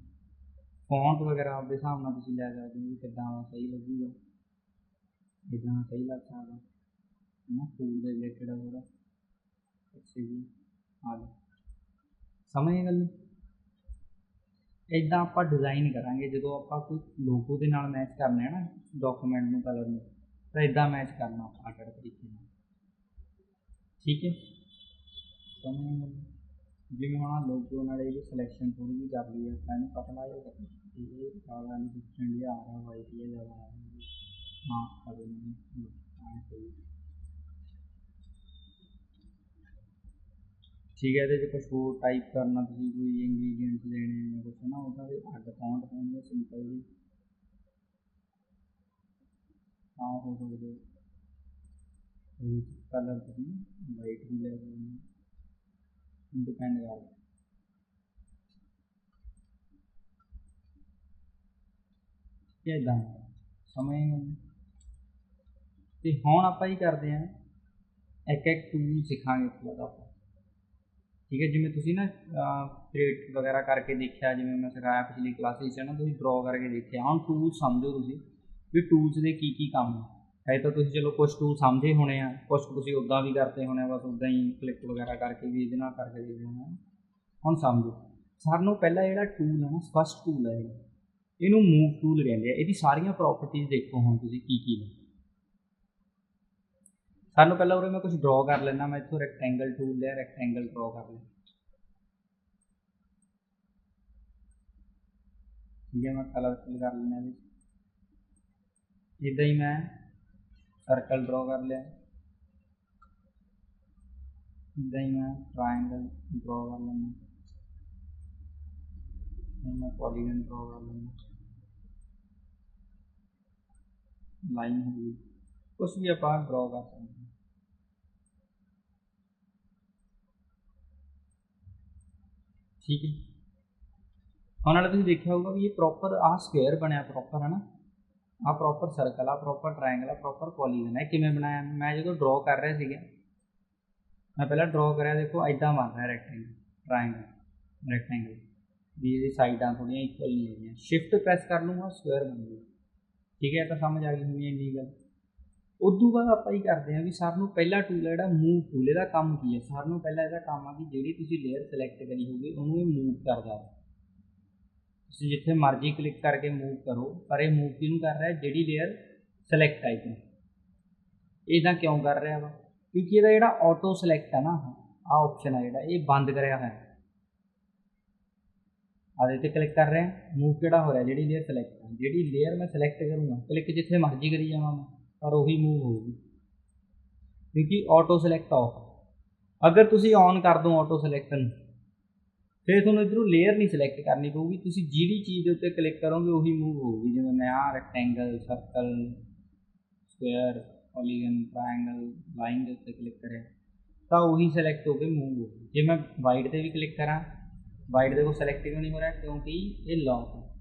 ਫੌਂਟ ਵਗੈਰਾ ਆਪਦੇ ਹਿਸਾਬ ਨਾਲ ਤੁਸੀਂ ਲੈ ਸਕਦੇ ਹੋ ਵੀ ਕਿੱਦਾਂ ਸਹੀ ਲੱਗੂਗਾ ਇਦਾਂ ਸਹੀ ਲੱਗ ਸਕਦਾ ਹੈ ਨਾ ਫੂਡ ਦੇ ਰਿਲੇਟਡ ਆ ਥੋੜਾ ਅੱਛਾ ਜੀ ਆ ਲਓ ਸਮਝ ਗੱਲ ਇਦਾਂ ਆਪਾਂ ਡਿਜ਼ਾਈਨ ਕਰਾਂਗੇ, ਜਦੋਂ ਆਪਾਂ ਕੋਈ ਲੋਗੋ ਦੇ ਨਾਲ ਮੈਚ ਕਰਨਾ ਹੈ ਨਾ ਡਾਕੂਮੈਂਟ ਨੂੰ ਕਲਰ ਨੂੰ, ਤਾਂ ਇਦਾਂ ਮੈਚ ਕਰਨਾ ਆਪਾਂ ਅਗਰ ਤਰੀਕੇ ਨਾਲ। ਠੀਕ ਹੈ? ਸਮਝ ਜਿਵੇਂ ਹੁਣ ਲੋਗੋ ਨਾਲ ਇਹਦੀ ਸਿਲੈਕਸ਼ਨ ਥੋੜੀ ਜਿਹੀ ਕਰ ਲਈ ਹੈ ਇਹਨੂੰ ਪਤਾ ਲੱਗ ਗਿਆ ਇਹ ਕਾਲਾ ਨਹੀਂ ਡਿਫਰੈਂਟ ਆ ਰਿਹਾ ਵਾਈਟ ਜਿਹਾ ਆ ਰਿਹਾ ਹਾਂ ਕਰ ਲੈਂਦੇ ਹਾਂ ਠੀਕ ਹੈ, ਇਹਦੇ 'ਚ ਕੁਛ ਹੋਰ ਟਾਈਪ ਕਰਨਾ, ਤੁਸੀਂ ਕੋਈ ਇੰਗਰੀਡੀਅੰਟ ਲੈਣੇ ਜਾਂ ਕੁਛ ਨਾ ਉਹਦਾ ਦੇ ਅੱਡ ਫੌਂਟ ਹੋਣਗੇ ਸਿੰਪਲ ਜੀ। ਹਾਂ, ਹੋ ਸਕਦੇ ਕਲਰ ਤੁਸੀਂ ਵਾਈਟ ਵੀ ਲੈ ਸਕਦੇ ਹੋ। ਡਿਪੈਂਡ ਕਰਦਾ ਇਦਾਂ ਸਮਝ ਤੇ ਹੁਣ ਆਪਾਂ ਹੀ ਕਰਦੇ ਆਂ, ਇੱਕ ਇੱਕ ਟੂਲ ਸਿੱਖਾਂਗੇ ਪਲੱਗ ਆਪਾਂ। ਠੀਕ ਹੈ, ਜਿਵੇਂ ਤੁਸੀਂ ਨਾ ਕ੍ਰੀਏਟ ਵਗੈਰਾ ਕਰਕੇ ਦੇਖਿਆ, ਜਿਵੇਂ ਮੈਂ ਸਿਖਾਇਆ ਪਿਛਲੀ ਕਲਾਸਿਸ ਵਿੱਚ ਹੈ ਨਾ ਤੁਸੀਂ ਡਰਾ ਕਰਕੇ ਦੇਖਿਆ। ਹੁਣ ਟੂਲ ਸਮਝੋ ਤੁਸੀਂ ਵੀ ਟੂਲਸ ਦੇ ਕੀ ਕੀ ਕੰਮ ਹੈ ਤਾਂ ਤੁਸੀਂ ਚਲੋ ਕੁਝ ਟੂਲ ਸਮਝੇ ਹੋਣੇ ਆ ਕੁਝ ਤੁਸੀਂ ਉਦਾਂ ਵੀ ਕਰਦੇ ਹੋਣੇ ਬਸ ਉਦਾਂ ਹੀ ਕਲਿੱਕ ਵਗੈਰਾ ਕਰਕੇ ਵੀ ਇਹਦੇ ਨਾਲ ਕਰਕੇ ਦੇਖਦੇ ਹੋਣੇ ਹੁਣ ਸਮਝੋ, ਸਾਨੂੰ ਪਹਿਲਾਂ ਜਿਹੜਾ ਟੂਲ ਹੈ ਨਾ ਫਸਟ ਟੂਲ ਹੈ ਇਹਨੂੰ ਮੂਵ ਟੂਲ ਕਹਿੰਦੇ ਆ। ਇਹਦੀ ਸਾਰੀਆਂ ਪ੍ਰੋਪਰਟੀਆਂ ਦੇਖੋ ਹੁਣ ਤੁਸੀਂ ਕੀ ਕੀ ਨੇ। सारे पहले और कुछ ड्रॉ कर लेना, मैं इथों रेक्टेंगल टूल लिया रैक्टेंगल ड्रॉ कर लेना। ये मैं कलर फिल कर लेना इधर ही मैं सर्कल ड्रॉ कर लिया। इदा ही मैं ट्राइंगल ड्रॉ कर लेना। मैं पॉलीगन ड्रॉ कर लेना। लाइन होगी कुछ भी आप ड्रॉ कर सकते ठीक है। आने वाले तुम तो देखा होगा भी ये प्रॉपर आ स्क्र बनाया प्रॉपर है ना? आ प्रॉपर सर्कल आ प्रॉपर ट्राइंगल आ प्रॉपर पॉलीगन है। किमें बनाया? मैं जो तो ड्रॉ कर रहा है मैं पहला ड्रॉ कराया देखो इदा रहा है रैक्टेंगल ट्राइंगल रैक्टेंगल भी साइडा थोड़ी इक्वल नहीं है। शिफ्ट प्रेस कर लूँगा स्क्वायर बन गया। ठीक है तो समझ आ गई हमें ये गल ਉਦੋਂ ਬਾਅਦ ਆਪਾਂ ਹੀ ਕਰਦੇ ਹਾਂ ਵੀ ਸਭ ਨੂੰ ਪਹਿਲਾ ਟੂਲ ਹੈ ਜਿਹੜਾ ਮੂਵ ਟੂਲ ਇਹਦਾ ਕੰਮ ਕੀ ਹੈ? ਸਰ ਨੂੰ ਪਹਿਲਾਂ ਇਹਦਾ ਕੰਮ ਆ ਕਿ ਜਿਹੜੀ ਤੁਸੀਂ ਲੇਅਰ ਸਿਲੈਕਟ ਕਰੀ ਹੋਊਗੀ, ਉਹਨੂੰ ਇਹ ਮੂਵ ਕਰਦਾ ਤੁਸੀਂ ਜਿੱਥੇ ਮਰਜ਼ੀ ਕਲਿੱਕ ਕਰਕੇ ਮੂਵ ਕਰੋ, ਪਰ ਇਹ ਮੂਵ ਕਿਹਨੂੰ ਕਰ ਰਿਹਾ ਜਿਹੜੀ ਲੇਅਰ ਸਿਲੈਕਟ ਆਈ ਨੂੰ ਇਹਦਾ ਕਿਉਂ ਕਰ ਰਿਹਾ ਵਾ? ਕਿਉਂਕਿ ਇਹਦਾ ਜਿਹੜਾ ਆਟੋ ਸਿਲੈਕਟ ਆ ਨਾ, ਆਹ ਆਪਸ਼ਨ ਆ ਜਿਹੜਾ, ਇਹ ਬੰਦ ਕਰਿਆ ਹੋਇਆ। ਆਦੇ ਤੇ ਕਲਿੱਕ ਕਰ ਰਿਹਾ ਮੂਵ ਕਿਹੜਾ ਹੋ ਰਿਹਾ? ਜਿਹੜੀ ਲੇਅਰ ਸਿਲੈਕਟ ਹੈ ਜਿਹੜੀ ਲੇਅਰ ਮੈਂ ਸਿਲੈਕਟ ਕਰੂੰਗਾ ਕਲਿੱਕ ਜਿੱਥੇ ਮਰਜ਼ੀ ਕਰੀ ਜਾਵਾਂ ਮੈਂ। ਪਰ ਉਹੀ ਮੂਵ ਹੋਊਗੀ ਕਿਉਂਕਿ ਆਟੋ ਸਿਲੈਕਟ ਆਫ ਅਗਰ ਤੁਸੀਂ ਔਨ ਕਰ ਦੋ ਆਟੋ ਸਿਲੈਕਟ ਨੂੰ ਫਿਰ ਤੁਹਾਨੂੰ ਇਧਰੋਂ ਲੇਅਰ ਨਹੀਂ ਸਿਲੈਕਟ ਕਰਨੀ ਪਊਗੀ ਤੁਸੀਂ ਜਿਹੜੀ ਚੀਜ਼ ਦੇ ਉੱਤੇ ਕਲਿੱਕ ਕਰੋਗੇ ਉਹੀ ਮੂਵ ਹੋਊਗੀ ਜਿਵੇਂ ਮੈਂ ਆਹ rectangle circle square polygon triangle line ਦੇ ਉੱਤੇ ਕਲਿੱਕ ਕਰਿਆ ਤਾਂ ਉਹੀ ਸਿਲੈਕਟ ਹੋ ਕੇ ਮੂਵ ਹੋਊਗੀ ਜੇ ਮੈਂ ਵਾਈਟ ਤੇ ਵੀ ਕਲਿੱਕ ਕਰਾਂ ਵਾਈਟ ਦੇ ਕੋ ਸਿਲੈਕਟ ਕਿਉਂ ਨਹੀਂ ਹੋ ਰਿਹਾ ਕਿਉਂਕਿ ਇਹ ਲੌਕ ਹੈ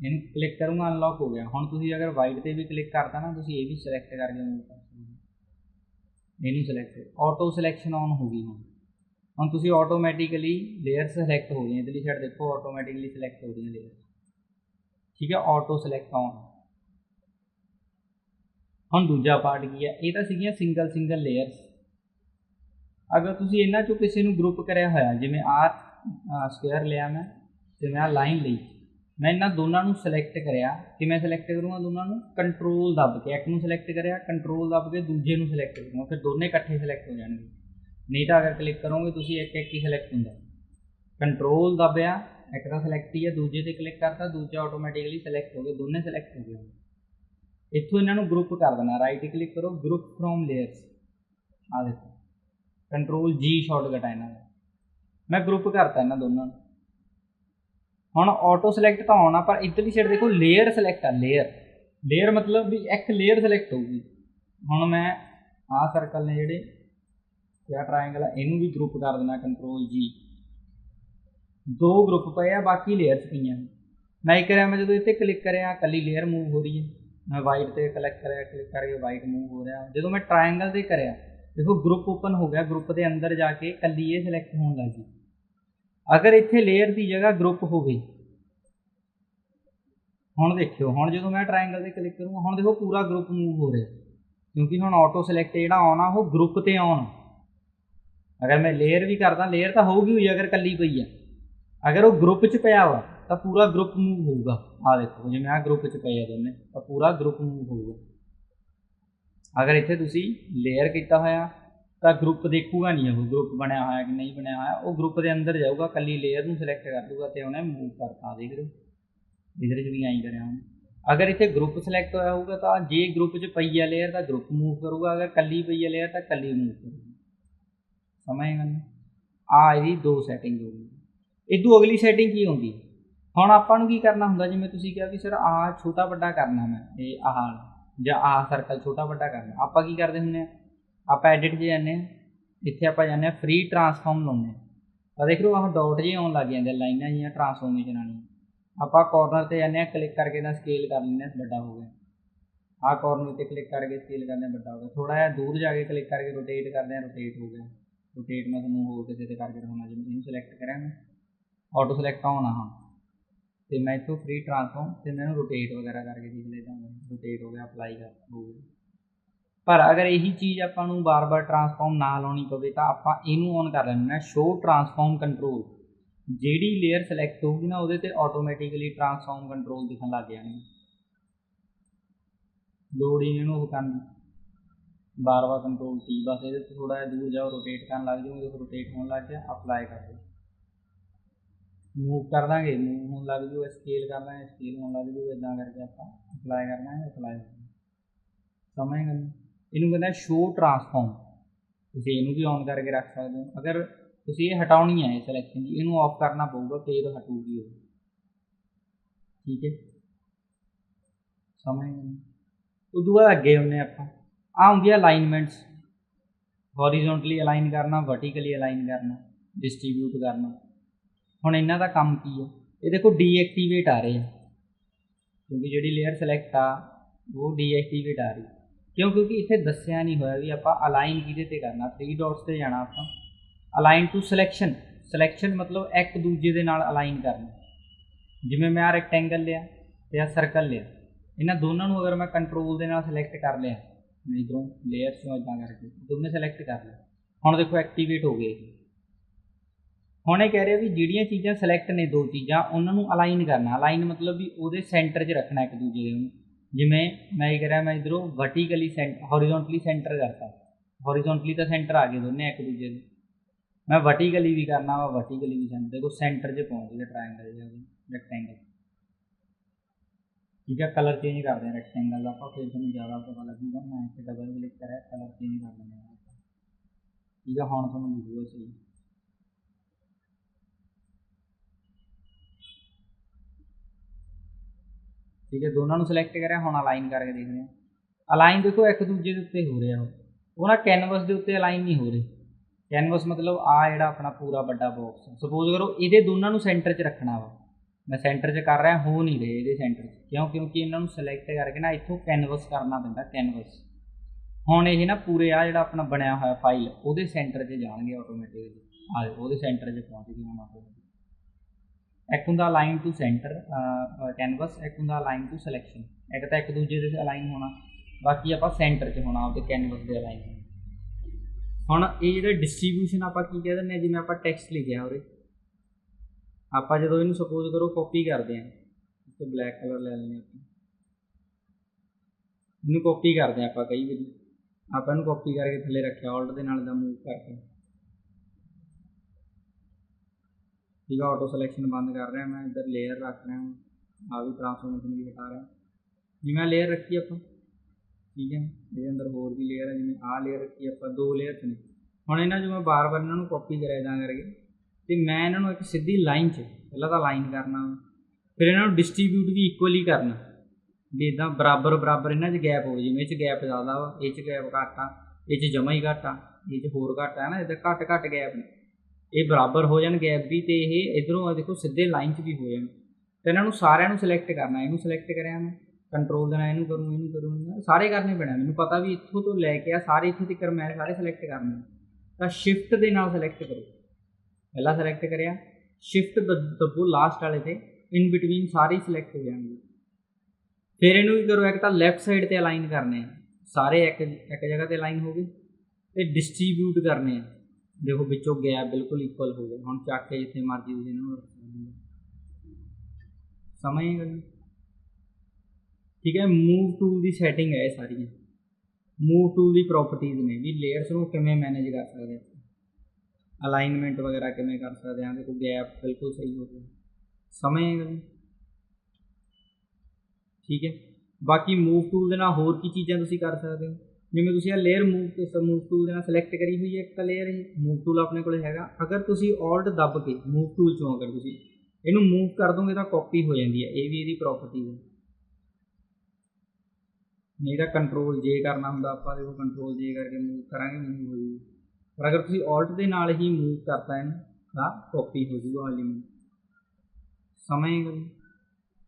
ਇਹਨੂੰ ਕਲਿੱਕ ਕਰੂੰਗਾ ਅਨਲੌਕ ਹੋ ਗਿਆ। ਹੁਣ ਤੁਸੀਂ ਅਗਰ ਵਾਈਟ ਤੇ ਵੀ ਕਲਿੱਕ ਕਰਤਾ ਨਾ, ਤੁਸੀਂ ਇਹ ਵੀ ਸਿਲੈਕਟ ਕਰਕੇ ਮੂਵ ਕਰ ਸਕਦੇ ਇਹਨੂੰ ਸਿਲੈਕਟ ਆਟੋ ਸਿਲੈਕਸ਼ਨ ਆਨ ਹੋ ਗਈ ਹੁਣ। ਹੁਣ ਤੁਸੀਂ ਆਟੋਮੈਟਿਕਲੀ ਲੇਅਰ ਸਿਲੈਕਟ ਹੋ ਗਈਆਂ। ਇਧਰਲੀ ਸਾਈਡ ਦੇਖੋ ਆਟੋਮੈਟਿਕਲੀ ਸਿਲੈਕਟ ਹੋ ਰਹੀਆਂ ਲੇਅਰ ਠੀਕ ਹੈ ਆਟੋ ਸਿਲੈਕਟ ਆਨ ਹੁਣ ਦੂਜਾ ਪਾਰਟ ਕੀ ਹੈ? ਇਹ ਤਾਂ ਸੀਗੀਆਂ ਸਿੰਗਲ ਸਿੰਗਲ ਲੇਅਰਸ ਅਗਰ ਤੁਸੀਂ ਇਹਨਾਂ ਚੋਂ ਕਿਸੇ ਨੂੰ ਗਰੁੱਪ ਕਰਿਆ ਹੋਇਆ, ਜਿਵੇਂ ਆ ਸਕੁਅਰ ਲਿਆ ਮੈਂ, ਤੇ ਮੈਂ ਆ ਲਾਈਨ ਲਈ। ਮੈਂ ਇਹਨਾਂ ਦੋਨਾਂ ਨੂੰ ਸਿਲੈਕਟ ਕਰਿਆ। ਕਿਵੇਂ ਸਿਲੈਕਟ ਕਰੂੰਗਾ ਦੋਨਾਂ ਨੂੰ? ਕੰਟਰੋਲ ਦੱਬ ਕੇ। ਇੱਕ ਨੂੰ ਸਿਲੈਕਟ ਕਰਿਆ ਕੰਟਰੋਲ ਦੱਬ ਕੇ ਦੂਜੇ ਨੂੰ ਸਿਲੈਕਟ ਕਰੂੰਗਾ। ਫਿਰ ਦੋਨੇ ਇਕੱਠੇ ਸਿਲੈਕਟ ਹੋ ਜਾਣਗੇ। ਨਹੀਂ ਤਾਂ ਅਗਰ ਕਲਿੱਕ ਕਰੋਗੇ ਤੁਸੀਂ ਇੱਕ ਇੱਕ ਹੀ ਸਿਲੈਕਟ ਹੁੰਦਾ। ਕੰਟਰੋਲ ਦੱਬਿਆ, ਇੱਕ ਤਾਂ ਸਿਲੈਕਟ ਹੀ ਹੈ ਦੂਜੇ ਤੇ ਕਲਿੱਕ ਕਰਤਾ, ਦੂਜਾ ਆਟੋਮੈਟਿਕਲੀ ਸਿਲੈਕਟ ਹੋ ਗਏ ਦੋਨੇ ਸਿਲੈਕਟ ਹੋ ਗਏ। ਇੱਥੋਂ ਇਹਨਾਂ ਨੂੰ ਗਰੁੱਪ ਕਰ ਦੇਣਾ। ਰਾਈਟ ਕਲਿੱਕ ਕਰੋ ਗਰੁੱਪ ਫਰੋਮ ਲੇਅਰਸ ਆ ਦੇਖੋ। ਕੰਟਰੋਲ ਜੀ ਸ਼ਾਰਟਕਟ ਹੈ ਇਹਨਾਂ ਦਾ। ਮੈਂ ਗਰੁੱਪ ਕਰਤਾ ਇਹਨਾਂ ਦੋਨਾਂ ਨੂੰ। ਹੁਣ ਆਟੋ ਸਿਲੈਕਟ ਤਾਂ ਆਉਣਾ ਪਰ ਇੱਧਰਲੀ ਸਾਈਡ ਦੇਖੋ ਲੇਅਰ ਸਿਲੈਕਟ ਆ ਲੇਅਰ ਲੇਅਰ ਮਤਲਬ ਵੀ ਇੱਕ ਲੇਅਰ ਸਿਲੈਕਟ ਹੋਊਗੀ। ਹੁਣ ਮੈਂ ਆਹ ਸਰਕਲ ਨੇ ਜਿਹੜੇ ਜਾਂ ਟ੍ਰਾਇੰਗਲ ਆ, ਇਹਨੂੰ ਵੀ ਗਰੁੱਪ ਕਰ ਦੇਣਾ ਕੰਟਰੋਲ ਜੀ ਦੋ ਗਰੁੱਪ ਪਏ ਆ, ਬਾਕੀ ਲੇਅਰਸ ਪਈਆਂ। ਮੈਂ ਇੱਕ ਕਰਿਆ ਮੈਂ ਜਦੋਂ ਇੱਥੇ ਕਲਿੱਕ ਕਰਿਆ ਕੱਲੀ ਲੇਅਰ ਮੂਵ ਹੋ ਰਹੀ ਹੈ। ਮੈਂ ਵਾਈਟ ਤੇ ਕਲਿੱਕ ਕਰਿਆ ਕਲਿੱਕ ਕਰਕੇ ਵਾਈਟ ਮੂਵ ਹੋ ਰਿਹਾ। ਜਦੋਂ ਮੈਂ ਟ੍ਰਾਇੰਗਲ ਤੇ ਕਰਿਆ, ਦੇਖੋ ਗਰੁੱਪ ਓਪਨ ਹੋ ਗਿਆ ਗਰੁੱਪ ਦੇ ਅੰਦਰ ਜਾ ਕੇ ਕੱਲੀ ਇਹ ਸਿਲੈਕਟ ਹੋਣ ਲੱਗੀ ਅਗਰ ਇੱਥੇ ਲੇਅਰ ਦੀ ਜਗ੍ਹਾ ਗਰੁੱਪ ਹੋਵੇ, ਹੁਣ ਦੇਖਿਓ, ਹੁਣ ਜਦੋਂ ਮੈਂ ਟ੍ਰਾਇੰਗਲ ਤੇ ਕਲਿੱਕ ਕਰੂੰਗਾ, ਹੁਣ ਦੇਖੋ ਪੂਰਾ ਗਰੁੱਪ ਮੂਵ ਹੋ ਰਿਹਾ। ਕਿਉਂਕਿ ਹੁਣ ਆਟੋ ਸਿਲੈਕਟ ਜਿਹੜਾ ਆਉਣਾ, ਉਹ ਗਰੁੱਪ ਤੇ ਆਉਣ। ਅਗਰ ਮੈਂ ਲੇਅਰ ਵੀ ਕਰਦਾ ਲੇਅਰ ਤਾਂ ਹੋਊਗੀ ਹੋਈ ਅਗਰ ਕੱਲੀ ਪਈ ਆ ਅਗਰ ਉਹ ਗਰੁੱਪ 'ਚ ਪਿਆ ਵਾ, ਤਾਂ ਪੂਰਾ ਗਰੁੱਪ ਮੂਵ ਹੋਊਗਾ। ਆ ਦੇਖੋ, ਜਿਵੇਂ ਆ ਗਰੁੱਪ 'ਚ ਪਏ ਆ ਦੋਨੇ, ਤਾਂ ਪੂਰਾ ਗਰੁੱਪ ਮੂਵ ਹੋਊਗਾ। ਅਗਰ ਇੱਥੇ ਤੁਸੀਂ ਲੇਅਰ ਕੀਤਾ ਹੋਇਆ ਤਾਂ ਗਰੁੱਪ ਦੇਖੂਗਾ ਨਹੀਂ ਉਹ ਗਰੁੱਪ ਬਣਿਆ ਹੋਇਆ ਕਿ ਨਹੀਂ ਬਣਿਆ ਹੋਇਆ। ਉਹ ਗਰੁੱਪ ਦੇ ਅੰਦਰ ਜਾਊਗਾ ਕੱਲੀ ਲੇਅਰ ਨੂੰ ਸਿਲੈਕਟ ਕਰ ਦੂਗਾ ਤੇ ਉਹਨੇ ਮੂਵ ਕਰਤਾ ਦੇਖ ਰਹੇ ਇਧਰ 'ਚ ਵੀ ਐਂ ਕਰਿਆ ਹੁਣ ਅਗਰ ਇੱਥੇ ਗਰੁੱਪ ਸਿਲੈਕਟ ਹੋਇਆ ਹੋਊਗਾ ਤਾਂ ਜੇ ਗਰੁੱਪ 'ਚ ਪਈ ਆ ਲੇਅਰ ਤਾਂ ਗਰੁੱਪ ਮੂਵ ਕਰੂਗਾ। ਅਗਰ ਕੱਲੀ ਪਈ ਆ ਲੇਅਰ ਤਾਂ ਕੱਲੀ ਮੂਵ ਕਰੂਗਾ। ਸਮਝ ਗਏ ਆ ਇਹਦੀ ਦੋ ਸੈਟਿੰਗ ਹੋ ਗਈ। ਇਦੋਂ ਅਗਲੀ ਸੈਟਿੰਗ ਕੀ ਹੁੰਦੀ? ਹੁਣ ਆਪਾਂ ਨੂੰ ਕੀ ਕਰਨਾ ਹੁੰਦਾ? ਜਿਵੇਂ ਤੁਸੀਂ ਕਿਹਾ ਵੀ ਸਰ ਆਹ ਛੋਟਾ ਵੱਡਾ ਕਰਨਾ ਮੈਂ, ਇਹ ਆਹ ਜਾਂ ਆਹ ਸਰਕਲ ਛੋਟਾ ਵੱਡਾ ਕਰਨਾ। ਆਪਾਂ ਕੀ ਕਰਦੇ ਹੁੰਦੇ ਆ? ਆਪਾਂ ਐਡਿਟ 'ਚ ਜਾਂਦੇ ਆ ਇੱਥੇ ਆਪਾਂ ਜਾਂਦੇ ਆ ਫ੍ਰੀ ਟਰਾਂਸਫਾਰਮ ਲਾਉਂਦੇ ਆ ਤਾਂ ਦੇਖ ਲਓ, ਆਹ ਡਾਟ ਜਿਹੇ ਆਉਣ ਲੱਗ ਜਾਂਦੇ ਲਾਈਨਾਂ ਜੀਆਂ ਟਰਾਂਸਫਾਰਮੇਸ਼ਨ ਵਾਲੀਆਂ। ਆਪਾਂ ਕਾਰਨਰ ਤੇ ਜਾਂਦੇ ਆ ਕਲਿੱਕ ਕਰਕੇ ਇਹਦਾ ਸਕੇਲ ਕਰ ਲੈਂਦੇ ਆ ਵੱਡਾ ਹੋ ਗਿਆ। ਆਹ ਕਾਰਨਰ ਤੇ ਕਲਿੱਕ ਕਰਕੇ ਸਕੇਲ ਕਰਦੇ ਆ, ਵੱਡਾ ਹੋ ਗਿਆ। ਥੋੜਾ ਜਿਹਾ ਦੂਰ ਜਾ ਕੇ ਕਲਿੱਕ ਕਰਕੇ ਰੋਟੇਟ ਕਰਦੇ ਆ ਰੋਟੇਟ ਹੋ ਗਿਆ। ਰੋਟੇਟ ਮੈਂ ਤੁਹਾਨੂੰ ਹੋਰ ਕਿਸੇ ਤੇ ਕਰਕੇ ਦਿਖਾਉਣਾ, ਜਿਵੇਂ ਇਹਨੂੰ ਸਿਲੈਕਟ ਕਰਿਆ ਮੈਂ ਆਟੋ ਸਿਲੈਕਟ ਹੋਣਾ, ਹਾਂ। ਤੇ ਮੈਂ ਇੱਥੋਂ ਫ੍ਰੀ ਟ੍ਰਾਂਸਫਾਰਮ ਤੇ ਮੈਨੂੰ ਰੋਟੇਟ ਵਗੈਰਾ ਕਰਕੇ ਦੇਖ ਲੈਦਾ ਰੋਟੇਟ ਹੋ ਗਿਆ ਅਪਲਾਈ ਕਰ, ਹੋ ਗਿਆ। ਪਰ ਅਗਰ ਇਹੀ ਚੀਜ਼ ਆਪਾਂ ਨੂੰ ਬਾਰ-ਬਾਰ ਟ੍ਰਾਂਸਫਾਰਮ ਨਾ ਲਾਉਣੀ ਪਵੇ, ਤਾਂ ਆਪਾਂ ਇਹਨੂੰ ਔਨ ਕਰ ਲੈਣਾ ਸ਼ੋ ਟ੍ਰਾਂਸਫਾਰਮ ਕੰਟਰੋਲ ਜਿਹੜੀ ਲੇਅਰ ਸਿਲੈਕਟ ਹੋਊਗੀ ਨਾ, ਉਹਦੇ ਤੇ ਆਟੋਮੈਟਿਕਲੀ ਟ੍ਰਾਂਸਫਾਰਮ ਕੰਟਰੋਲ ਦਿਖਣ ਲੱਗ ਜਾਣੀ। ਲੋੜ ਹੀ ਇਹਨੂੰ ਉਹ ਕਰਨ ਦੀ। ਬਾਰ-ਬਾਰ ਕੰਟਰੋਲ ਟੀ ਬਸ ਇਹਦੇ ਤੋਂ ਥੋੜਾ ਜਿਹਾ ਦੂਰ ਜਾਓ ਰੋਟੇਟ ਕਰਨ ਲੱਗ ਜਾਓਗੇ ਜਦੋਂ ਰੋਟੇਟ ਹੋਣ ਲੱਗ ਗਿਆ ਅਪਲਾਈ ਕਰ ਦਿਓ। ਮੂਵ ਕਰ ਦਾਂਗੇ ਮੂਵ ਹੋਣ ਲੱਗ ਜੂ ਸਕੇਲ ਕਰ ਦਾਂਗੇ ਸਕੇਲ ਹੋਣ ਲੱਗ ਜੂ ਇਦਾਂ ਕਰਕੇ ਆਪਾਂ ਅਪਲਾਈ ਕਰਨਾ ਦਾਂਗੇ ਅਪਲਾਈ ਸਮਝ ਗਏ? ਇਹਨੂੰ ਕਹਿੰਦਾ ਸ਼ੋ ਟ੍ਰਾਂਸਫਾਰਮ ਤੁਸੀਂ ਇਹਨੂੰ ਵੀ ਔਨ ਕਰਕੇ ਰੱਖ ਸਕਦੇ ਹੋ। ਅਗਰ ਤੁਸੀਂ ਇਹ ਹਟਾਉਣੀ ਹੈ ਇਹ ਸਿਲੈਕਸ਼ਨ ਜੀ ਇਹਨੂੰ ਆਫ ਕਰਨਾ ਪਊਗਾ, ਫਿਰ ਹਟੂਗੀ ਉਹ। ਠੀਕ ਹੈ? ਸਮਝ ਗਏ ਉਦੋਂ ਬਾਅਦ ਅੱਗੇ ਹੁੰਨੇ ਆਪਾਂ। ਆ ਹੁੰਦੀ ਹੈ ਅਲਾਈਨਮੈਂਟਸ ਹੌਰੀਜ਼ੌਂਟਲੀ ਅਲਾਈਨ ਕਰਨਾ ਵਰਟੀਕਲੀ ਅਲਾਈਨ ਕਰਨਾ ਡਿਸਟ੍ਰੀਬਿਊਟ ਕਰਨਾ। ਹੁਣ ਇਹਨਾਂ ਦਾ ਕੰਮ ਕੀ ਹੈ? ਇਹ ਦੇਖੋ ਡੀਐਕਟੀਵੇਟ ਆ ਰਹੇ ਆ। ਕਿਉਂਕਿ ਜਿਹੜੀ ਲੇਅਰ ਸਿਲੈਕਟ ਆ, ਉਹ ਡੀਐਕਟੀਵੇਟ ਆ ਰਹੀ। ਕਿਉਂ? ਕਿਉਂਕਿ ਇੱਥੇ ਦੱਸਿਆ ਨਹੀਂ ਹੋਇਆ ਵੀ ਆਪਾਂ ਅਲਾਈਨ ਕਿਹਦੇ ਤੇ ਕਰਨਾ 3 ਡਾਟਸ ਤੇ ਜਾਣਾ ਆਪਾਂ। ਅਲਾਈਨ ਟੂ ਸਿਲੈਕਸ਼ਨ ਸਿਲੈਕਸ਼ਨ ਮਤਲਬ ਇੱਕ ਦੂਜੇ ਦੇ ਨਾਲ ਅਲਾਈਨ ਕਰਨਾ। ਜਿਵੇਂ ਮੈਂ ਆ ਰੈਕਟੈਂਗਲ ਲਿਆ ਤੇ ਆ ਸਰਕਲ ਲਿਆ। ਇਹਨਾਂ ਦੋਨਾਂ ਨੂੰ ਅਗਰ ਮੈਂ ਕੰਟਰੋਲ ਦੇ ਨਾਲ ਸਿਲੈਕਟ ਕਰ ਲਿਆ, ਮੈਂ ਇਧਰੋਂ ਲੇਅਰਸ ਨੂੰ ਇਦਾਂ ਕਰਕੇ ਦੋਨੇ ਸਿਲੈਕਟ ਕਰ ਲਿਆ ਹੁਣ ਦੇਖੋ ਐਕਟੀਵੇਟ ਹੋ ਗਏ। ਹੁਣ ਇਹ ਕਹਿ ਰਿਹਾ ਵੀ ਜਿਹੜੀਆਂ ਚੀਜ਼ਾਂ ਸਿਲੈਕਟ ਨੇ ਦੋ ਚੀਜ਼ਾਂ, ਉਹਨਾਂ ਨੂੰ ਅਲਾਈਨ ਕਰਨਾ। ਅਲਾਈਨ ਮਤਲਬ ਵੀ ਉਹਦੇ ਸੈਂਟਰ 'ਚ ਰੱਖਣਾ ਇੱਕ ਦੂਜੇ ਦੇ ਨੂੰ। ਜਿਵੇਂ ਮੈਂ ਇਹ ਕਰਿਆ ਮੈਂ ਇਧਰੋਂ ਵਰਟੀਕਲੀ ਸੈਂਟਰ ਹੌਰੀਜ਼ੌਂਟਲੀ ਸੈਂਟਰ ਕਰਤਾ। ਹੌਰੀਜ਼ੌਂਟਲੀ ਤਾਂ ਸੈਂਟਰ ਆ ਗਏ ਦੋਨੇ ਇੱਕ ਦੂਜੇ ਦੇ। ਮੈਂ ਵਰਟੀਕਲੀ ਵੀ ਕਰਨਾ ਵਾ ਵਰਟੀਕਲੀ ਵੀ ਸੈਂਟਰ ਦੇਖੋ ਸੈਂਟਰ 'ਚ ਪਹੁੰਚ ਗਿਆ ਟ੍ਰਾਇੰਗਲ ਜਿਹਾ ਰੈਕਟੈਂਗਲ ਠੀਕ ਹੈ ਕਲਰ ਚੇਂਜ ਕਰਦੇ ਹਾਂ ਰੈਕਟੈਂਗਲ ਦਾ। ਆਪਾਂ ਫਿਰ ਤੁਹਾਨੂੰ ਜ਼ਿਆਦਾ ਪਤਾ ਲੱਗੂਗਾ। ਮੈਂ ਇੱਥੇ ਡਬਲ ਕਲਿੱਕ ਕਰਿਆ ਕਲਰ ਚੇਂਜ ਕਰ ਦਿੰਦੇ ਹਾਂ ਠੀਕ ਹੈ, ਹੁਣ ਤੁਹਾਨੂੰ ਮਿਲੂਗਾ ਸਹੀ। ਠੀਕ ਹੈ, ਦੋਨਾਂ ਨੂੰ ਸਿਲੈਕਟ ਕਰਿਆ, ਹੁਣ ਅਲਾਈਨ ਕਰਕੇ ਦੇਖਦੇ ਹਾਂ। ਅਲਾਈਨ ਦੇਖੋ, ਇੱਕ ਦੂਜੇ ਦੇ ਉੱਤੇ ਹੋ ਰਿਹਾ ਉਹ। ਉਹ ਨਾ ਕੈਨਵਸ ਦੇ ਉੱਤੇ ਅਲਾਈਨ ਨਹੀਂ ਹੋ ਰਹੇ। ਕੈਨਵਸ ਮਤਲਬ ਆ ਜਿਹੜਾ ਆਪਣਾ ਪੂਰਾ ਵੱਡਾ ਬਾਕਸ ਸਪੋਜ਼ ਕਰੋ, ਇਹਦੇ ਦੋਨਾਂ ਨੂੰ ਸੈਂਟਰ 'ਚ ਰੱਖਣਾ ਵਾ। ਮੈਂ ਸੈਂਟਰ 'ਚ ਕਰ ਰਿਹਾ, ਹੋ ਨਹੀਂ ਰਹੇ ਇਹਦੇ ਸੈਂਟਰ 'ਚ। ਕਿਉਂ? ਕਿਉਂਕਿ ਇਹਨਾਂ ਨੂੰ ਸਿਲੈਕਟ ਕਰਕੇ ਨਾ ਇੱਥੋਂ ਕੈਨਵਸ ਕਰਨਾ ਪੈਂਦਾ ਕੈਨਵਸ ਹੁਣ ਇਹ ਨਾ ਪੂਰੇ ਆ ਜਿਹੜਾ ਆਪਣਾ ਬਣਿਆ ਹੋਇਆ ਫਾਈਲ ਉਹਦੇ ਸੈਂਟਰ 'ਚ ਜਾਣਗੇ ਆਟੋਮੈਟਿਕਲੀ ਆ ਉਹਦੇ ਸੈਂਟਰ 'ਚ ਪਹੁੰਚ ਗਏ ਹੁਣ ਆਪਾਂ। ਇੱਕ ਹੁੰਦਾ ਅਲਾਈਨ ਟੂ ਸੈਂਟਰ ਕੈਨਵਸ ਇੱਕ ਹੁੰਦਾ ਅਲਾਈਨ ਟੂ ਸਿਲੈਕਸ਼ਨ ਇੱਕ ਤਾਂ ਇੱਕ ਦੂਜੇ ਦੇ ਅਲਾਈਨ ਹੋਣਾ, ਬਾਕੀ ਆਪਾਂ ਸੈਂਟਰ 'ਚ ਹੋਣਾ, ਆਪਦੇ ਕੈਨਵਸ ਦੇ ਅਲਾਈਨ ਹੁਣ। ਇਹ ਜਿਹੜਾ ਡਿਸਟ੍ਰੀਬਿਊਸ਼ਨ ਆਪਾਂ ਕੀ ਕਹਿ ਦਿੰਦੇ ਆ, ਜਿਵੇਂ ਆਪਾਂ ਟੈਕਸਟ ਲਿਖਿਆ ਉਰੇ। ਆਪਾਂ ਜਦੋਂ ਇਹਨੂੰ ਸਪੋਜ਼ ਕਰੋ ਕਾਪੀ ਕਰਦੇ ਆ ਤੇ ਬਲੈਕ ਕਲਰ ਲੈ ਲੈਂਦੇ ਆਪਾਂ। ਇਹਨੂੰ ਕਾਪੀ ਕਰਦੇ ਆ ਆਪਾਂ ਕਈ ਵਾਰੀ। ਆਪਾਂ ਇਹਨੂੰ ਕਾਪੀ ਕਰਕੇ ਥੱਲੇ ਰੱਖਿਆ ਆਲਟ ਦੇ ਨਾਲ ਦਾ ਮੂਵ ਕਰਕੇ। ਠੀਕ ਆ ਆਟੋ ਸਿਲੈਕਸ਼ਨ ਬੰਦ ਕਰ ਰਿਹਾ, ਮੈਂ ਇੱਧਰ ਲੇਅਰ ਰੱਖ ਰਿਹਾ ਆ ਵੀ ਟ੍ਰਾਂਸਫਾਰਮੇਸ਼ਨ ਵੀ ਹਟਾ ਰਿਹਾ। ਜਿਵੇਂ ਲੇਅਰ ਰੱਖੀ ਆਪਾਂ। ਠੀਕ ਹੈ ਇਹਦੇ ਅੰਦਰ ਹੋਰ ਵੀ ਲੇਅਰ ਹੈ ਜਿਵੇਂ ਆਹ ਲੇਅਰ ਰੱਖੀ ਆਪਾਂ, ਦੋ ਲੇਅਰ ਨੇ। ਹੁਣ ਇਹਨਾਂ ਨੂੰ ਮੈਂ ਬਾਰ-ਬਾਰ ਇਹਨਾਂ ਨੂੰ ਕਾਪੀ ਕਰਿਆ ਇਦਾਂ ਕਰਕੇ, ਤੇ ਮੈਂ ਇਹਨਾਂ ਨੂੰ ਇੱਕ ਸਿੱਧੀ ਲਾਈਨ 'ਚ, ਪਹਿਲਾਂ ਤਾਂ ਲਾਈਨ ਕਰਨਾ, ਫਿਰ ਇਹਨਾਂ ਨੂੰ ਡਿਸਟ੍ਰੀਬਿਊਟ ਵੀ ਇਕੁਅਲੀ ਕਰਨਾ। ਵੀ ਇਦਾਂ ਬਰਾਬਰ ਬਰਾਬਰ ਇਹਨਾਂ 'ਚ ਗੈਪ ਹੋਵੇ, ਜਿਵੇਂ ਇਹ 'ਚ ਗੈਪ ਜ਼ਿਆਦਾ ਵਾ, ਇਹ 'ਚ ਗੈਪ ਘੱਟ ਆ, ਇਹ 'ਚ ਜਮਾ ਹੀ ਘੱਟ ਆ, ਇਹ 'ਚ ਹੋਰ ਘੱਟ ਆ ਨਾ ਇਦਾਂ ਘੱਟ ਘੱਟ ਗੈਪ ਨੇ। ਇਹ ਬਰਾਬਰ ਹੋ ਜਾਣ ਗੈਪ ਵੀ ਤੇ ਇਹ ਇਧਰੋਂ ਆ ਦੇਖੋ ਸਿੱਧੇ ਲਾਈਨ 'ਚ ਵੀ ਹੋ ਜਾਣ ਤੇ ਇਹਨਾਂ ਨੂੰ ਸਾਰਿਆਂ ਨੂੰ ਸਿਲੈਕਟ ਕਰਨਾ, ਇਹਨੂੰ ਸਿਲੈਕਟ ਕਰਿਆ ਮੈਂ। ਕੰਟਰੋਲ ਦੇਣਾ ਇਹਨੂੰ ਕਰੂੰ ਇਹਨੂੰ ਕਰੂੰ ਸਾਰੇ ਕਰਨੇ ਪੈਣਾ ਮੈਨੂੰ ਪਤਾ ਵੀ ਇੱਥੋਂ ਤੋਂ ਲੈ ਕੇ ਆ, ਸਾਰੇ ਇੱਥੇ ਤੱਕ ਮੈਂ ਸਾਰੇ ਸਿਲੈਕਟ ਕਰਨੇ ਤਾਂ ਸ਼ਿਫਟ ਦੇ ਨਾਲ ਸਿਲੈਕਟ ਕਰੋ। ਪਹਿਲਾਂ ਸਿਲੈਕਟ ਕਰਿਆ ਸ਼ਿਫਟ ਦੱਬੋ ਲਾਸਟ ਵਾਲੇ ਤੇ ਇਨ ਬਿਟਵੀਨ ਸਾਰੇ ਸਿਲੈਕਟ ਹੋ ਜਾਣਗੇ। ਫਿਰ ਇਹਨੂੰ ਕੀ ਕਰੋ ਇੱਕ ਤਾਂ ਲੈਫਟ ਸਾਈਡ ਤੇ ਅਲਾਈਨ ਕਰਨੇ ਆ। ਸਾਰੇ ਇੱਕ ਇੱਕ ਜਗ੍ਹਾ ਤੇ ਅਲਾਈਨ ਹੋ ਗਏ। ਤੇ ਡਿਸਟ੍ਰੀਬਿਊਟ ਕਰਨੇ ਆ। ਦੇਖੋ ਵਿੱਚੋਂ ਗੈਪ ਬਿਲਕੁਲ ਇਕੁਅਲ ਹੋ ਗਿਆ ਹੁਣ ਚੱਕ ਕੇ ਜਿੱਥੇ ਮਰਜ਼ੀ ਤੁਸੀਂ ਇਹਨਾਂ ਨੂੰ ਰੱਖ ਸਕਦੇ ਹੋ ਸਮਝ ਗਏ ਗੱਲ ਠੀਕ ਹੈ ਮੂਵ ਟੂਲ ਦੀ ਸੈਟਿੰਗ ਹੈ ਇਹ ਸਾਰੀਆਂ ਮੂਵ ਟੂਲ ਦੀ ਪ੍ਰਾਪਰਟੀਆਂ ਨੇ ਵੀ ਲੇਅਰਸ ਨੂੰ ਕਿਵੇਂ ਮੈਨੇਜ ਕਰ ਸਕਦੇ ਹਾਂ ਅਲਾਈਨਮੈਂਟ ਵਗੈਰਾ ਕਿਵੇਂ ਕਰ ਸਕਦੇ ਹਾਂ ਦੇਖੋ ਗੈਪ ਬਿਲਕੁਲ ਸਹੀ ਹੋ ਗਿਆ ਸਮਝ ਗਏ ਗੱਲ ਠੀਕ ਹੈ ਬਾਕੀ ਮੂਵ ਟੂਲ ਦੇ ਨਾਲ ਹੋਰ ਕੀ ਚੀਜ਼ਾਂ ਤੁਸੀਂ ਕਰ ਸਕਦੇ ਹੋ ਜਿਵੇਂ ਤੁਸੀਂ ਇਹ ਲੇਅਰ ਮੂਵ ਤੇ ਮੂਵ ਟੂਲ ਦੇ ਨਾਲ ਸਿਲੈਕਟ ਕਰੀ ਹੋਈ ਹੈ ਇੱਕ ਤਾਂ ਲੇਅਰ ਹੀ ਮੂਵ ਟੂਲ ਆਪਣੇ ਕੋਲ ਹੈਗਾ। ਅਗਰ ਤੁਸੀਂ ਆਲਟ ਦੱਬ ਕੇ ਮੂਵ ਟੂਲ ਚੋਂ ਅਗਰ ਤੁਸੀਂ ਇਹਨੂੰ ਮੂਵ ਕਰ ਦੋਗੇ ਤਾਂ ਕਾਪੀ ਹੋ ਜਾਂਦੀ ਹੈ। ਇਹ ਵੀ ਇਹਦੀ ਪ੍ਰੋਪਰਟੀ ਹੈ। ਨਹੀਂ ਤਾਂ ਕੰਟਰੋਲ ਜੇ ਕਰਨਾ ਹੁੰਦਾ, ਆਪਾਂ ਦੇਖੋ ਕੰਟਰੋਲ ਜੇ ਕਰਕੇ ਮੂਵ ਕਰਾਂਗੇ, ਨਹੀਂ ਹੋ ਜੂਗੀ। ਪਰ ਅਗਰ ਤੁਸੀਂ ਆਲਟ ਦੇ ਨਾਲ ਹੀ ਮੂਵ ਕਰਤਾ ਇਹਨੂੰ ਤਾਂ ਕਾਪੀ ਹੋ ਜੂਗਾ ਐਲੀਮੈਂਟ ਸਮਝ ਗਏ